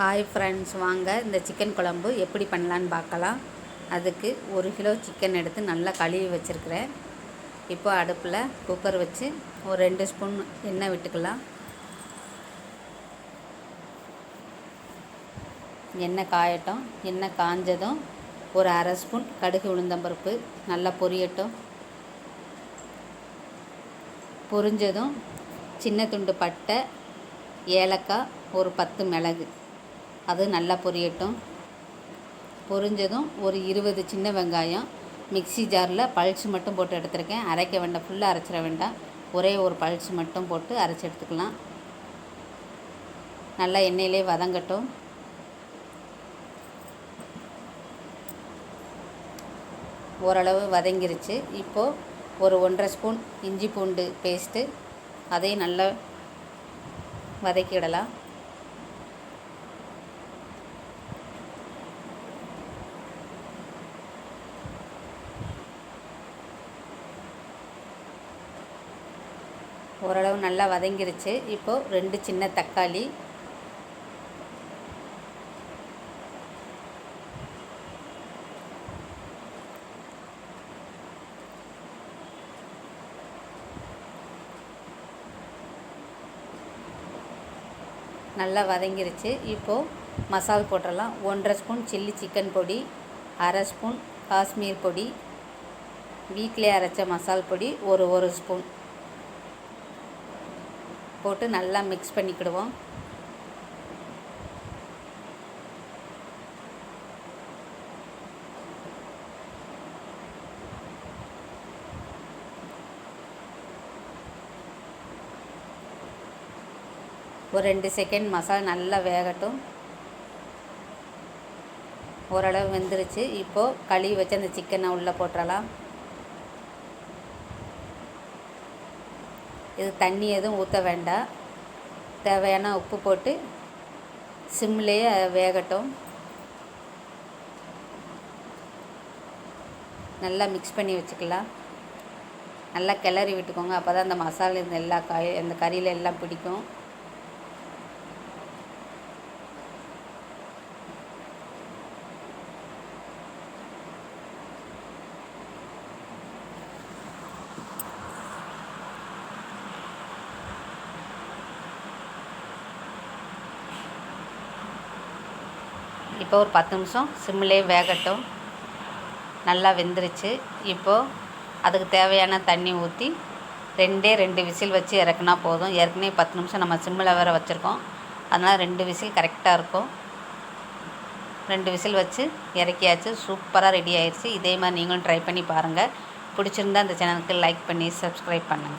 Hi friends வாங்க. இந்த chicken குழம்பு எப்படி பண்ணலான்னு பார்க்கலாம். அதுக்கு ஒரு கிலோ சிக்கன் எடுத்து நல்லா கழுவி வச்சுருக்கிறேன். இப்போ அடுப்பில் குக்கர் வச்சு ஒரு ரெண்டு ஸ்பூன் எண்ணெய் விட்டுக்கலாம். எண்ணெய் காயட்டும். எண்ணெய் காஞ்சதும் ஒரு அரை ஸ்பூன் கடுகு உளுந்தம்பருப்பு நல்லா பொரியட்டும். பொரிஞ்சதும் சின்ன துண்டு பட்டை ஏலக்காய் ஒரு பத்து மிளகு. அது நல்லா பொரியட்டும். பொரிஞ்சதும் ஒரு இருபது சின்ன வெங்காயம். மிக்சி ஜாரில் பழிச்சு மட்டும் போட்டு எடுத்துருக்கேன். அரைக்க வேண்டாம் ஃபுல்லாக அரைச்சிட வேண்டாம். ஒரே ஒரு பழிச்சு மட்டும் போட்டு அரைச்சி எடுத்துக்கலாம். நல்லா எண்ணெயிலே வதங்கட்டும். ஓரளவு வதங்கிருச்சு. இப்போது ஒரு ஒன்றரை ஸ்பூன் இஞ்சி பூண்டு பேஸ்ட்டு அதையும் நல்லா வதக்கிடலாம். ஓரளவு நல்லா வதங்கிருச்சு. இப்போது ரெண்டு சின்ன தக்காளி. நல்லா வதங்கிருச்சு. இப்போது மசால் போட்டுடலாம். ஒன்றரை ஸ்பூன் சில்லி சிக்கன் பொடி அரை ஸ்பூன் காஷ்மீர் பொடி வீட்டிலே அரைச்ச மசால் பொடி ஒரு ஒரு ஸ்பூன். போட்டு நல்லா மிக்ஸ் பண்ணிக்கிடுவோம். ஒரு ரெண்டு செகண்ட் மசாலா நல்லா வேகட்டும். ஓரளவு வெந்துருச்சு. இப்போது கழுவி வச்சு அந்த சிக்கனை உள்ளே போட்டுடலாம் இது தண்ணி எதுவும் ஊற்ற வேண்டாம். தேவையான உப்பு போட்டு சிம்லேயே வேகட்டும். நல்லா மிக்ஸ் பண்ணி வச்சுக்கலாம். நல்லா கிளறி விட்டுக்கோங்க. அப்போ தான் அந்த மசாலா இந்த எல்லா காய் அந்த கறியில் எல்லாம் பிடிக்கும். இப்போ ஒரு பத்து நிமிஷம் சிம்மிலே வேகட்டும். நல்லா வெந்துருச்சு. இப்போது அதுக்கு தேவையான தண்ணி ஊற்றி ரெண்டே ரெண்டு விசில் வச்சு இறக்குனா போதும். ஏற்கனவே பத்து நிமிஷம் நம்ம சிம்மில் வேறு வச்சுருக்கோம். அதனால் ரெண்டு விசில் கரெக்டாக இருக்கும். ரெண்டு விசில் வச்சு இறக்கியாச்சு. சூப்பராக ரெடி ஆயிடுச்சு இதே மாதிரி நீங்களும் ட்ரை பண்ணி பாருங்கள் பிடிச்சிருந்தா அந்த சேனலுக்கு லைக் பண்ணி சப்ஸ்கிரைப் பண்ணுங்கள்